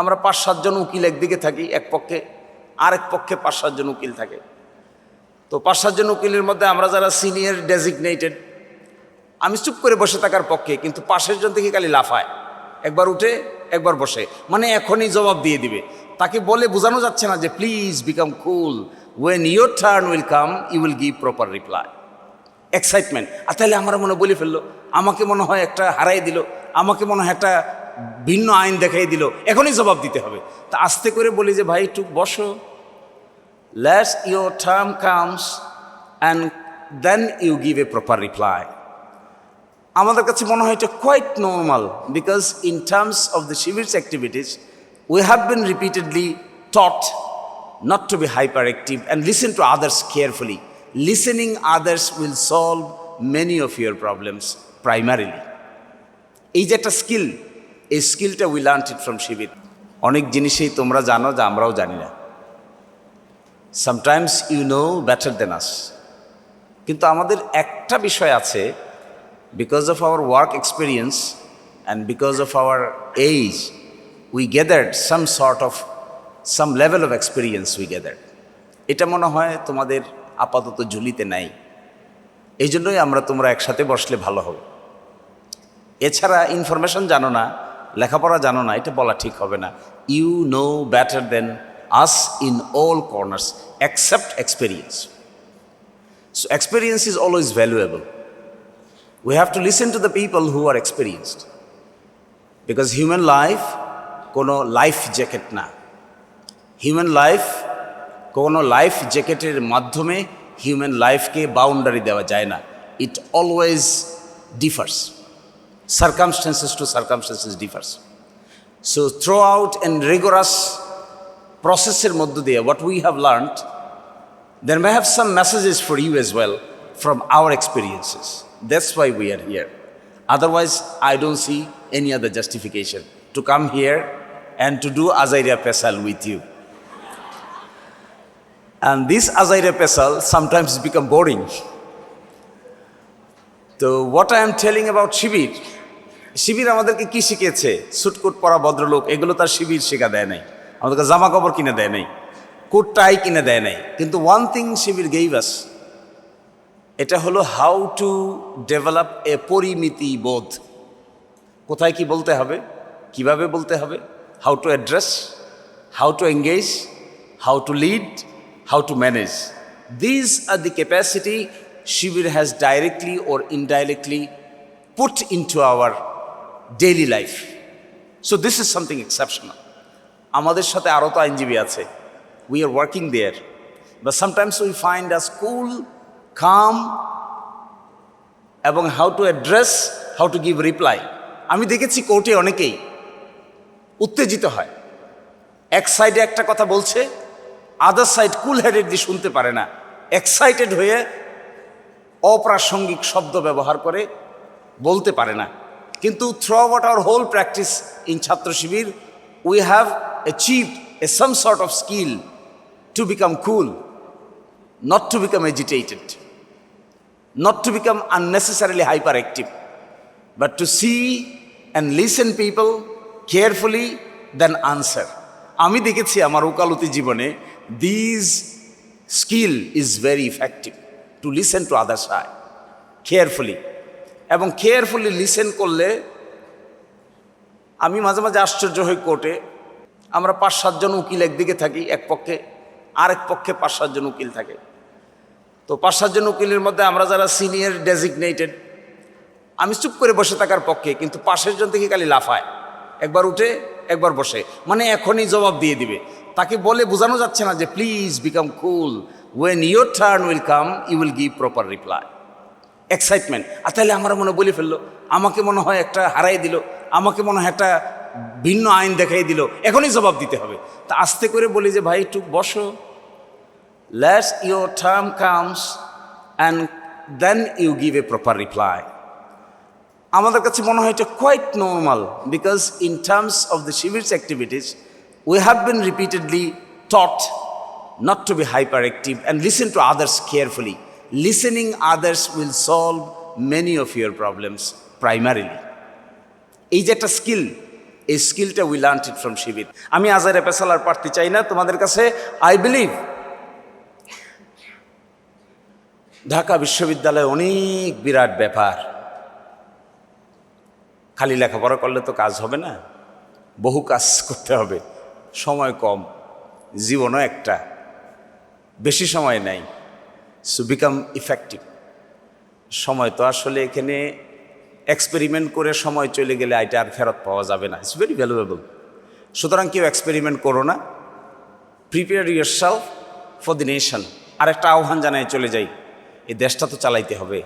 আমরা পাঁচ সাতজন উকিল একদিকে থাকি, এক পক্ষে, আরেক পক্ষে পাঁচ সাতজন উকিল থাকে। তো পাঁচ সাতজন উকিলের মধ্যে আমরা যারা সিনিয়র ডেজিগনেটেড আমি চুপ করে বসে থাকার পক্ষে, কিন্তু পাশের জন থেকে খালি লাফায়। একবার উঠে, একবার বসে। মানে এখনই জবাব দিয়ে দিবে। তাকে বলে বোঝানো যাচ্ছে না যে please become cool when your turn will come you will give proper reply excitement আর তাহলে আমার মনে বলে ফেলল। আমাকে মনে হয় একটা হারাই দিল। আমাকে মনে হয় একটা ভিন্ন আইন দেখাই দিল, এখনই জবাব দিতে হবে তা আস্তে করে বলি যে, ভাই, একটু বসো let's your term comes and then you give a proper reply আমাদের কাছে মনে হয় এটা quite normal because in terms of the Shibir's activities we have been repeatedly taught not to be hyperactive and listen to others carefully. Listening others will solve many of your problems primarily. এই যে একটা skill এই স্কিলটা we learn it from Shibir অনেক জিনিসেই তোমরা জানো যা আমরাও জানি না। Sometimes you know better than us কিন্তু আমাদের একটা বিষয় আছে because of our work experience and because of our age we gathered some sort of some level of experience we gathered এটা মনে হয় তোমাদের আপাতত ঝুলিতে নাই। এই জন্যই আমরা তোমরা একসাথে বসলে ভালো হবে। এছাড়া ইনফরমেশন জানো না লেখাপড়া জানো না, এটা বলা ঠিক হবে না। You know better than us in all corners accept experience so experience is always valuable we have to listen to the people who are experienced. Because human life কোনো লাইফ জ্যাকেট না। হিউম্যান লাইফ কোনো life জ্যাকেটের মাধ্যমে human লাইফকে boundary দেওয়া যায় না। It always differs circumstances to circumstances differs. So, throughout and rigorous process in Madhudaya, what we have learned, there may have some messages for you as well from our experiences. That's why we are here. Otherwise, I don't see any other justification to come here and to do Azariah Pesal with you. And this Azariah Pesal sometimes become boring. So what I am telling about Shibir, Shibir আমাদেরকে কি শিখিয়েছে? সুটকুট পরা ভদ্রলোক, এগুলো তার শিবির শেখা দেয় নাই। আমাদেরকে জামা কাপড় কিনে দেয় নাই, কোট টাই কিনে দেয় নাই। কিন্তু ওয়ান থিং শিবির গেইভ আস এটা হলো হাউ টু ডেভেলপ এ পরিমিতি বোধ। কোথায় কি বলতে হবে? কীভাবে বলতে হবে? How to address how to engage how to lead how to manage these are the capacity Shibir has directly or indirectly put into our daily life so this is something exceptional আমাদের সাথে আরও তো আইনজীবী আছে। We are working there বা sometimes we find a school come এবং how to address how to give reply আমি দেখেছি কোর্টে অনেকেই উত্তেজিত হয়। এক সাইডে একটা কথা বলছে আদার সাইড কুল হেডেড দিয়ে শুনতে পারে না। এক্সাইটেড হয়ে অপ্রাসঙ্গিক শব্দ ব্যবহার করে বলতে পারে না। কিন্তু throughout our whole practice in Chhatra Shibir we have achieved a some sort of skill to become cool not to become agitated not to become unnecessarily hyperactive but to see and listen people carefully then answer আমি দেখেছি আমার ওকালতি জীবনে these skill is very effective to listen to others I carefully এবং carefully listen করলে আমি মাঝে মাঝে আশ্চর্য হই কোর্টে। আমরা পাঁচ সাতজন উকিল একদিকে থাকি, এক পক্ষে। আরেক পক্ষে পাঁচ সাতজন উকিল থাকে। তো পাঁচ সাতজন উকিলের মধ্যে আমরা যারা সিনিয়র ডেজিগনেটেড আমি চুপ করে বসে থাকার পক্ষে, কিন্তু পাশের জন থেকে খালি লাফায়। একবার উঠে, একবার বসে। মানে এখনই জবাব দিয়ে দিবে। তাকে বলে বোঝানো যাচ্ছে না যে please become cool when your turn will come you will give proper reply excitement আর তাহলে আমার মনে বলে ফেলল। আমাকে মনে হয় একটা হারাই দিল। আমাকে মনে হয় একটা ভিন্ন আইন দেখাই দিল। এখনই জবাব দিতে হবে। তা আস্তে করে বলি যে, ভাই, একটু বসো। Let's your term comes and then you give a proper reply আমাদের কাছে মনে হয় এটা quite normal because in terms of the Shibir's activities we have been repeatedly taught not to be hyperactive and listen to others carefully. Listening others will solve many of your problems primarily. এই যে একটা skill এই স্কিলটা we learn it from Shibir আমি আজারে পেশালার প্রার্থী চাই না, তোমাদের কাছে আই বিলিভ ঢাকা বিশ্ববিদ্যালয় অনেক বিরাট ব্যাপার। খালি লেখাপড়া করলে তো কাজ হবে না, বহু কাজ করতে হবে, সময় কম, জীবনও একটা, বেশি সময় নেই। সো বিকাম ইফেক্টিভ সময় তো আসলে এখানে এক্সপেরিমেন্ট করে সময় চলে গেলে এটা আর ফেরত পাওয়া যাবে না। ইটস ভেরি ভ্যালুয়েবল সুতরাং কেউ এক্সপেরিমেন্ট করো না। Prepare yourself for the nation আর একটা আহ্বান জানায় চলে যাই। এই দেশটা তো চালাইতে হবে।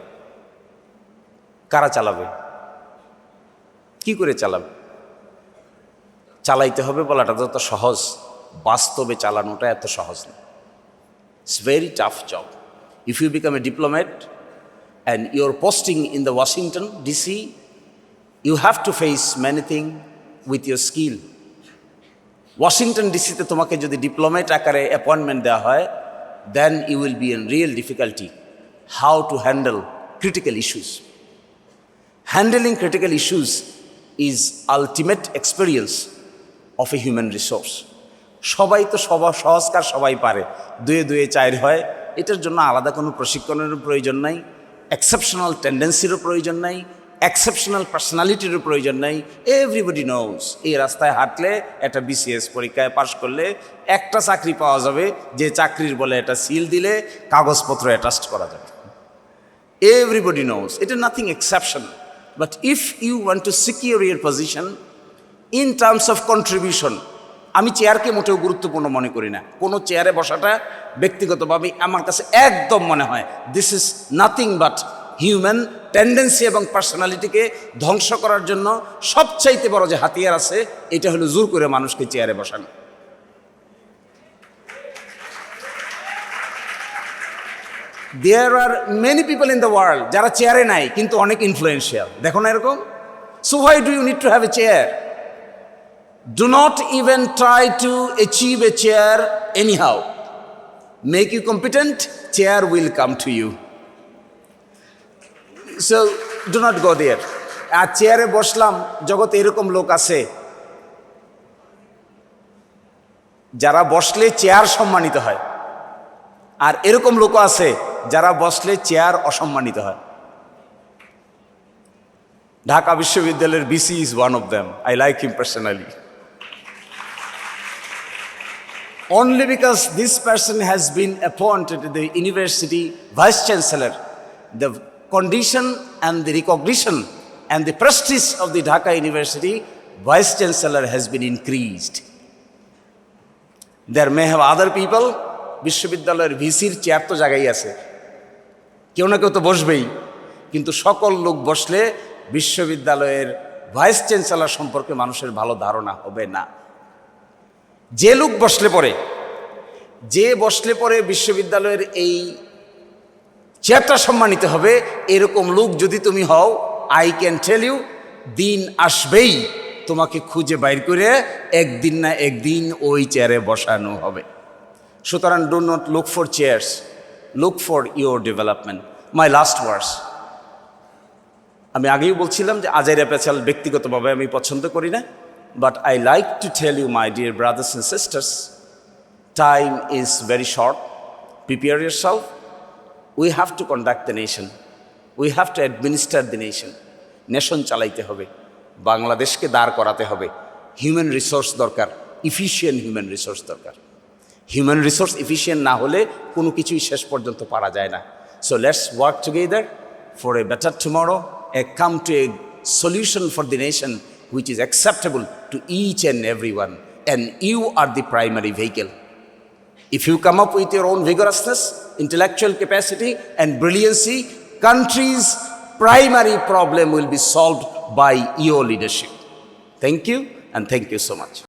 কারা চালাবে? কি করে চালাবে? চালাইতে হবে বলাটা যত সহজ। বাস্তবে চালানোটা এত সহজ না। It's very tough job if you become a diplomat and your posting in the Washington DC you have to face many thing with your skill Washington ডিসিতে তোমাকে যদি ডিপ্লোমেট আকারে অ্যাপয়েন্টমেন্ট দেওয়া হয় then you will be in real difficulty how to handle critical issues handling critical issues is ultimate experience of a human resource সবাই তো সবা সহজকার সবাই পারে। দুয়ে দুয়ে চায়ের হয় এটার জন্য আলাদা কোনো প্রশিক্ষণেরও প্রয়োজন নাই এক্সেপশনাল টেন্ডেন্সিরও প্রয়োজন নাই এক্সেপশনাল পার্সোনালিটিরও প্রয়োজন নাই। এভরিবডি নোজ এই রাস্তায় হাঁটলে একটা বিসিএস পরীক্ষায় পাশ করলে একটা চাকরি পাওয়া যাবে, যে চাকরির বলে এটা সিল দিলে কাগজপত্র অ্যাটাস্ট করা যাবে। Knows it is nothing exception but if you want to secure your position in terms of contribution আমি চেয়ারকে মোটেও গুরুত্বপূর্ণ মনে করি না। কোনো চেয়ারে বসাটা ব্যক্তিগতভাবে আমার কাছে একদম মনে হয় this is nothing but human tendency এবং পার্সোনালিটিকে ধ্বংস করার জন্য সবচাইতে বড় যে হাতিয়ার আছে, এটা হলো জোর করে মানুষকে চেয়ারে বসানো। There are many people in the world যারা চেয়ারে নাই, কিন্তু অনেক ইনফ্লুয়েন্সিয়াল দেখো না এরকম? So why do you need to have a chair not even try to achieve a chair anyhow make you competent chair will come to you so do not go there are চেয়ারে বসলাম জগতে এরকম লোক আছে। যারা বসলে chair সম্মানিত হয়। আর এরকম লোক আছে, যারা বসলে চেয়ার অসম্মানিত হয়। ঢাকা বিশ্ববিদ্যালয়ের VC is one of them I like him personally only because this person has been appointed the university vice chancellor the condition and the recognition and the prestige of the dhaka university vice chancellor has been increased there may have other people বিশ্ববিদ্যালয়ের ভিসির chair তো জায়গায় আছে কেউ না কেউ তো বসবেই কিন্তু সকল লোক বসলে বিশ্ববিদ্যালয়ের ভাইস চ্যান্সেলর সম্পর্কে মানুষের ভালো ধারণা হবে না যে লোক বসলে পরে যে বসলে পরে বিশ্ববিদ্যালয়ের এই চেয়ারটা সম্মানিত হবে, এরকম লোক যদি তুমি হও আই ক্যান টেল ইউ দিন আসবেই তোমাকে খুঁজে বাইর করে একদিন না একদিন ওই চেয়ারে বসানো হবে। সুতরাং do not look for chairs look for your development my last words আমি আগেই বলছিলাম যে আজাইরা পেছাল ব্যক্তিগতভাবে আমি পছন্দ করি না। But I like to tell you my dear brothers and sisters time is very short prepare yourself we have to conduct the nation we have to administer the nation nation চালাইতে হবে। বাংলাদেশকে দাঁড় করাতে হবে। হিউম্যান রিসোর্স দরকার। Efficient human resource দরকার। Human resource efficient না হলে কোনো কিছুই শেষ পর্যন্ত পারা যায় না। So let's work together for a better tomorrow a come to a solution for the nation which is acceptable to each and everyone and you are the primary vehicle if you come up with your own vigorousness intellectual capacity and brilliancy country's primary problem will be solved by your leadership thank you and thank you so much